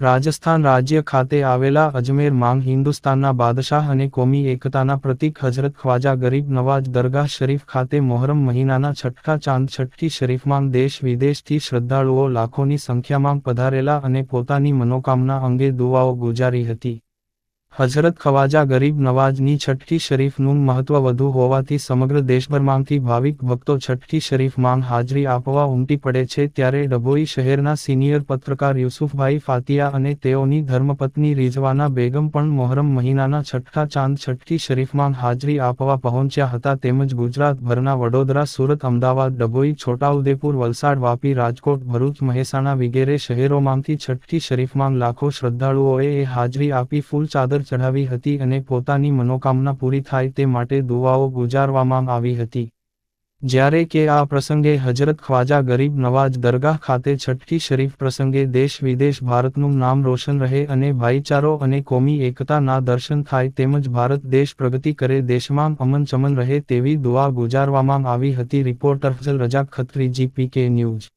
રાજસ્થાન રાજ્ય ખાતે આવેલા અજમેર માંગ હિન્દુસ્તાનના બાદશાહ અને કોમી એકતાના પ્રતીક હજરત ખ્વાજા ગરીબ નવાજ દરગાહ શરીફ ખાતે મોહરમ મહિનાના છઠ્ઠા ચાંદ છઠ્ઠી શરીફમાં દેશ વિદેશથી શ્રદ્ધાળુઓ લાખોની સંખ્યામાં પધારેલા અને પોતાની મનોકામના અંગે દુવાઓ ગુજારી હતી. હઝરત ખવાજા ગરીબ નવાજની છઠ્ઠી શરીફનું મહત્વ વધુ હોવાથી સમગ્ર દેશભરમાંથી ભાવિક ભક્તો છઠ્ઠી શરીફમાં હાજરી આપવા ઉમટી પડે છે ત્યારે ડભોઈ શહેરના સિનિયર પત્રકાર યુસુફભાઈ ફાતિયા અને તેઓની ધર્મપત્ની રિઝવાના બેગમ પણ મોહરમ મહિનાના છઠ્ઠા ચાંદ છઠ્ઠી શરીફમાં હાજરી આપવા પહોંચ્યા હતા તેમજ ગુજરાતભરના વડોદરા, સુરત, અમદાવાદ, ડભોઈ, છોટાઉદેપુર, વલસાડ, વાપી, રાજકોટ, ભરૂચ, મહેસાણા વગેરે શહેરોમાંથી છઠ્ઠી શરીફમાં લાખો શ્રદ્ધાળુઓએ હાજરી આપી ફૂલ ચાદર ચઢાવી હતી અને પોતાની મનોકામના પૂરી થાય તે માટે દુવાઓ ગુજારવામાં આવી હતી. જ્યારે કે આ પ્રસંગે હજરત ખ્વાજા ગરીબ નવાજ દરગાહ ખાતે છઠ્ઠી શરીફ પ્રસંગે દેશ વિદેશ ભારતનું નામ રોશન રહે અને ભાઈચારો અને કોમી એકતાના દર્શન થાય તેમજ ભારત દેશ પ્રગતિ કરે દેશમાં અમન ચમન રહે તેવી દુઆ ગુજારવામાં આવી હતી. Reporter Fazal Razak Khatri, GPK news.